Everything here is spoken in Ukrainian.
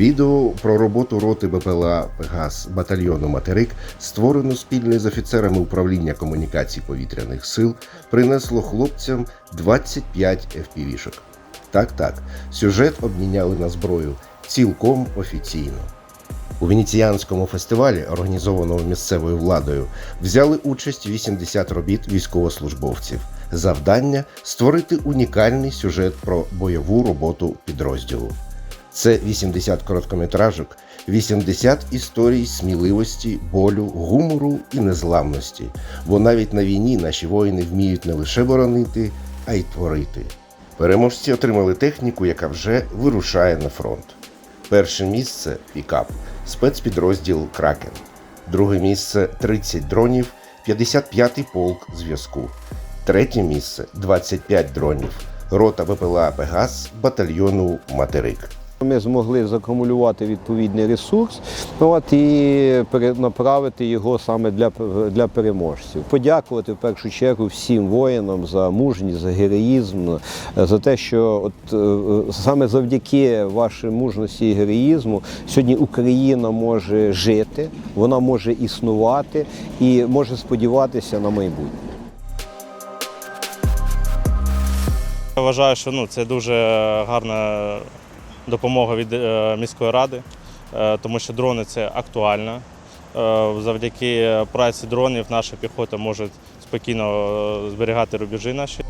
Відео про роботу роти БПЛА Пегас батальйону Материк, створено спільно з офіцерами управління комунікацій повітряних сил, принесло хлопцям 25 FPV-шок. Так, так, сюжет обміняли на зброю цілком офіційно. У Венеціанському фестивалі, організованому місцевою владою, взяли участь 80 робіт військовослужбовців. Завдання створити унікальний сюжет про бойову роботу підрозділу. Це 80 короткометражок, 80 історій сміливості, болю, гумору і незламності. Бо навіть на війні наші воїни вміють не лише боронити, а й творити. Переможці отримали техніку, яка вже вирушає на фронт. Перше місце пікап, спецпідрозділ Кракен. Друге місце 30 дронів, 55-й полк зв'язку. Третє місце 25 дронів. Рота БПЛА Пегас батальйону Материк. Ми змогли закумулювати відповідний ресурс от, і перенаправити його саме для, для переможців. Подякувати в першу чергу всім воїнам за мужність, за героїзм, за те, що от, е, саме завдяки вашій мужності і героїзму сьогодні Україна може жити, вона може існувати і може сподіватися на майбутнє. Я вважаю, що ну, це дуже гарна допомога від е, міської ради, е, тому що дрони це актуально. Е, Завдяки праці дронів наша піхота може спокійно зберігати рубежі наші.